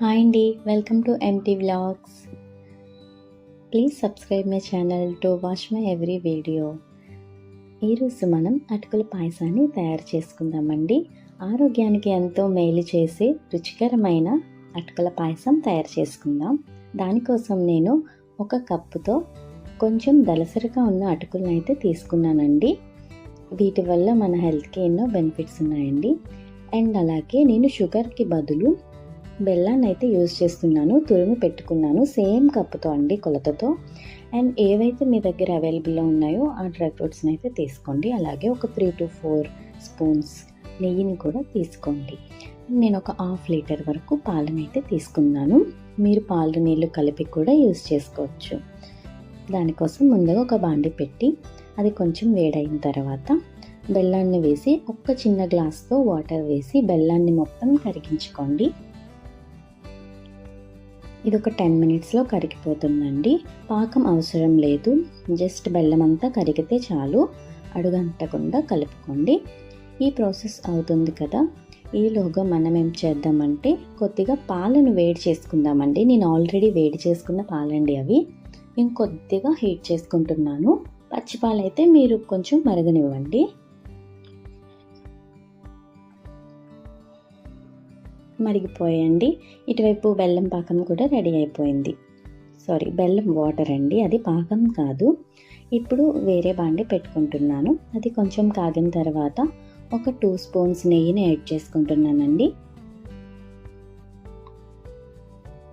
Hi అండి welcome to MT vlogs please subscribe my channel to watch my every video ఈరోజు మనం అటుకుల పాయసాన్ని తయారు చేసుకుందామండి. ఆరోగ్యానికి ఎంతో మేలు చేసే రుచికరమైన అటుకుల పాయసం తయారు చేసుకుందాం. దానికోసం నేను ఒక కప్పుతో కొంచెం దలసరిగా ఉన్న అటుకులను అయితే తీసుకున్నానండి. వీటి వల్ల మన హెల్త్కి ఎన్నో బెనిఫిట్స్ ఉన్నాయండి. అండ్ అలాగే నేను షుగర్కి బదులు బెల్లాన్ని అయితే యూజ్ చేస్తున్నాను తురిమి పెట్టుకున్నాను సేమ్ కప్పుతో అండి కొలతతో. అండ్ ఏవైతే మీ దగ్గర అవైలబుల్లో ఉన్నాయో ఆ డ్రై ఫ్రూట్స్ని అయితే తీసుకోండి. అలాగే ఒక త్రీ టు ఫోర్ స్పూన్స్ నెయ్యిని కూడా తీసుకోండి. నేను ఒక హాఫ్ లీటర్ వరకు పాలను అయితే తీసుకున్నాను. మీరు పాలు నీళ్ళు కలిపి కూడా యూజ్ చేసుకోవచ్చు. దానికోసం ముందుగా ఒక బాండి పెట్టి అది కొంచెం వేడైన తర్వాత బెల్లాన్ని వేసి ఒక్క చిన్న గ్లాస్తో వాటర్ వేసి బెల్లాన్ని మొత్తం కరిగించుకోండి. ఇది ఒక టెన్ మినిట్స్లో కరిగిపోతుందండి. పాకం అవసరం లేదు. జస్ట్ బెల్లం అంతా కరిగితే చాలు. అడుగంటకుండా కలుపుకోండి. ఈ ప్రాసెస్ అవుతుంది కదా. ఈలోగా మనం ఏం చేద్దామంటే కొద్దిగా పాలను వేడి చేసుకుందామండి. నేను ఆల్రెడీ వేడి చేసుకున్న పాలండి అవి. ఇంకొద్దిగా హీట్ చేసుకుంటున్నాను. పచ్చిపాలు అయితే మీరు కొంచెం మరగనివ్వండి. మరిగిపోయండి. ఇటువైపు బెల్లం పాకం కూడా రెడీ అయిపోయింది. సారీ బెల్లం వాటర్ అండి. అది పాకం కాదు. ఇప్పుడు వేరే బాండి పెట్టుకుంటున్నాను. అది కొంచెం కాగిన తర్వాత ఒక టూ స్పూన్స్ నెయ్యిని యాడ్ చేసుకుంటున్నానండి.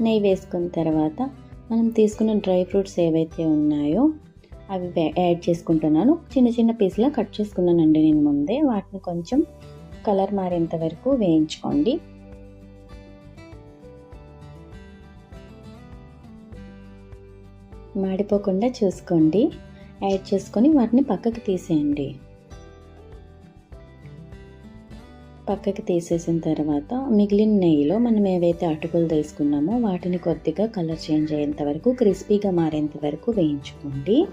నెయ్యి వేసుకున్న తర్వాత మనం తీసుకున్న డ్రై ఫ్రూట్స్ ఏవైతే ఉన్నాయో అవి యాడ్ చేసుకుంటున్నాను. చిన్న చిన్న పీస్లా కట్ చేసుకున్నానండి నేను ముందే. వాటిని కొంచెం కలర్ మారేంత వరకు వేయించుకోండి. మాడిపోకుండా చూసుకోండి. యాడ్ చేసుకొని వాటిని పక్కకు తీసేయండి. పక్కకి తీసేసిన తర్వాత మిగిలిన నెయ్యిలో మనం ఏవైతే అటుకులు తీసుకున్నామో వాటిని కొద్దిగా కలర్ చేంజ్ అయ్యేంత వరకు క్రిస్పీగా మారేంత వరకు వేయించుకోండి.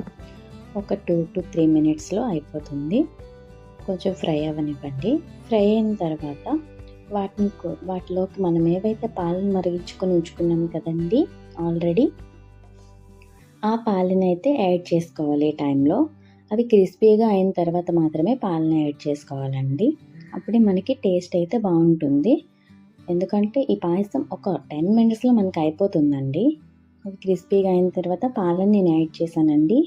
ఒక టూ టు త్రీ మినిట్స్లో అయిపోతుంది. కొంచెం ఫ్రై అవ్వనివ్వండి. ఫ్రై అయిన తర్వాత వాటిని వాటిలోకి మనం ఏవైతే పాలను మరిగించుకొని ఉంచుకున్నాం కదండి ఆల్రెడీ ఆ పాలని అయితే యాడ్ చేసుకోవాలి ఈ టైంలో. అవి క్రిస్పీగా అయిన తర్వాత మాత్రమే పాలని యాడ్ చేసుకోవాలండి. అప్పుడే మనకి టేస్ట్ అయితే బాగుంటుంది. ఎందుకంటే ఈ పాయసం ఒక టెన్ మినిట్స్లో మనకి అయిపోతుందండి. అవి క్రిస్పీగా అయిన తర్వాత పాలను నేను యాడ్ చేశానండి.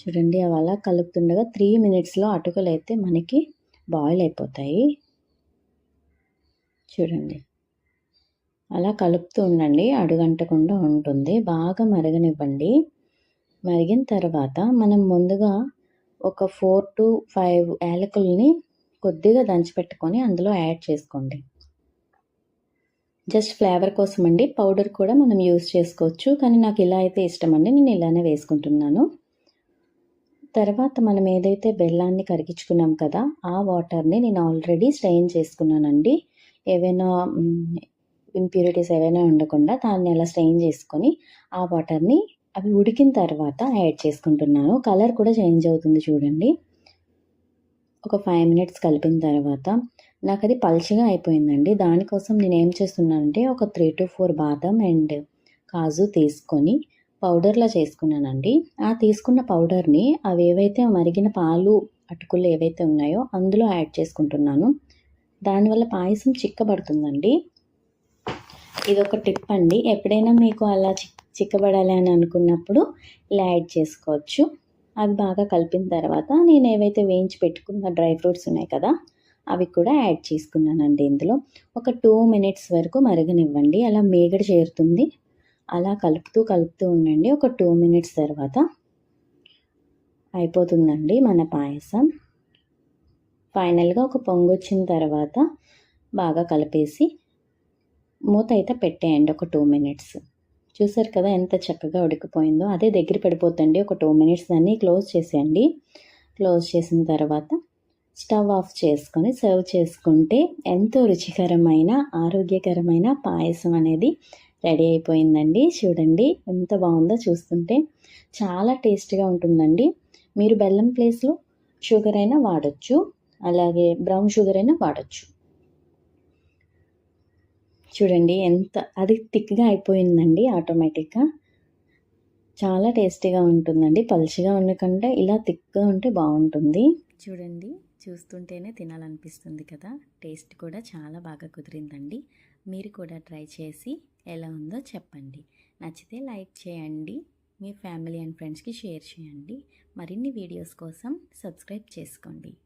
చూడండి అవి అలా కలుపుతుండగా త్రీ మినిట్స్లో అటుకులు అయితే మనకి బాయిల్ అయిపోతాయి. చూడండి. అలా కలుపుతూ ఉండండి. అడుగంటకుండా ఉంటుంది. బాగా మరగనివ్వండి. మరిగిన తర్వాత మనం ముందుగా ఒక ఫోర్ టు ఫైవ్ యాలకుల్ని కొద్దిగా దంచిపెట్టుకొని అందులో యాడ్ చేసుకోండి. జస్ట్ ఫ్లేవర్ కోసం అండి. పౌడర్ కూడా మనం యూస్ చేసుకోవచ్చు. కానీ నాకు ఇలా అయితే ఇష్టం అండి నేను ఇలానే వేసుకుంటున్నాను. తర్వాత మనం ఏదైతే బెల్లాన్ని కరిగించుకున్నాం కదా ఆ వాటర్ని నేను ఆల్రెడీ స్ట్రెయిన్ చేసుకున్నానండి. ఏవైనా ఇంప్యూరిటీస్ ఏవైనా ఉండకుండా దాన్ని అలా స్ట్రెయిన్ చేసుకొని ఆ వాటర్ని అవి ఉడికిన తర్వాత యాడ్ చేసుకుంటున్నాను. కలర్ కూడా చేంజ్ అవుతుంది చూడండి. ఒక ఫైవ్ మినిట్స్ కలిపిన తర్వాత నాకు అది పల్చగా అయిపోయిందండి. దానికోసం నేను ఏం చేస్తున్నానంటే ఒక త్రీ టు ఫోర్ బాదం అండ్ కాజు తీసుకొని పౌడర్లా చేసుకున్నానండి. ఆ తీసుకున్న పౌడర్ని అవి ఏవైతే మరిగిన పాలు అటుకులు ఏవైతే ఉన్నాయో అందులో యాడ్ చేసుకుంటున్నాను. దానివల్ల పాయసం చిక్కబడుతుందండి. ఇది ఒక టిప్ అండి. ఎప్పుడైనా మీకు అలా చిక్కబడాలి అని అనుకున్నప్పుడు ఇలా యాడ్ చేసుకోవచ్చు. అది బాగా కలిపిన తర్వాత నేను ఏవైతే వేయించి పెట్టుకున్న డ్రై ఫ్రూట్స్ ఉన్నాయి కదా అవి కూడా యాడ్ చేసుకున్నానండి ఇందులో. ఒక టూ మినిట్స్ వరకు మరగనివ్వండి. అలా మేగడ చేరుతుంది. అలా కలుపుతూ కలుపుతూ ఉండండి. ఒక టూ మినిట్స్ తర్వాత అయిపోతుందండి మన పాయసం. ఫైనల్గా ఒక పొంగు వచ్చిన తర్వాత బాగా కలిపేసి మూత అయితే పెట్టేయండి ఒక టూ మినిట్స్. చూసారు కదా ఎంత చక్కగా ఉడికిపోయిందో? అదే దగ్గర పడిపోతండి ఒక టూ మినిట్స్. దాన్ని క్లోజ్ చేసేయండి. క్లోజ్ చేసిన తర్వాత స్టవ్ ఆఫ్ చేసుకొని సర్వ్ చేసుకుంటే ఎంతో రుచికరమైన ఆరోగ్యకరమైన పాయసం అనేది రెడీ అయిపోయిందండి. చూడండి ఎంత బాగుందో చూస్తుంటే. చాలా టేస్ట్గా ఉంటుందండి. మీరు బెల్లం ప్లేస్లో షుగర్ అయినా వాడచ్చు. అలాగే బ్రౌన్ షుగర్ అయినా వాడచ్చు. చూడండి ఎంత అది థిక్గా అయిపోయిందండి ఆటోమేటిక్గా. చాలా టేస్టీగా ఉంటుందండి. పలుచగా ఉన్న ఇలా థిక్గా ఉంటే బాగుంటుంది. చూడండి చూస్తుంటేనే తినాలనిపిస్తుంది కదా. టేస్ట్ కూడా చాలా బాగా కుదిరిందండి. మీరు కూడా ట్రై చేసి ఎలా ఉందో చెప్పండి. నచ్చితే లైక్ చేయండి. మీ ఫ్యామిలీ అండ్ ఫ్రెండ్స్కి షేర్ చేయండి. మరిన్ని వీడియోస్ కోసం సబ్స్క్రైబ్ చేసుకోండి.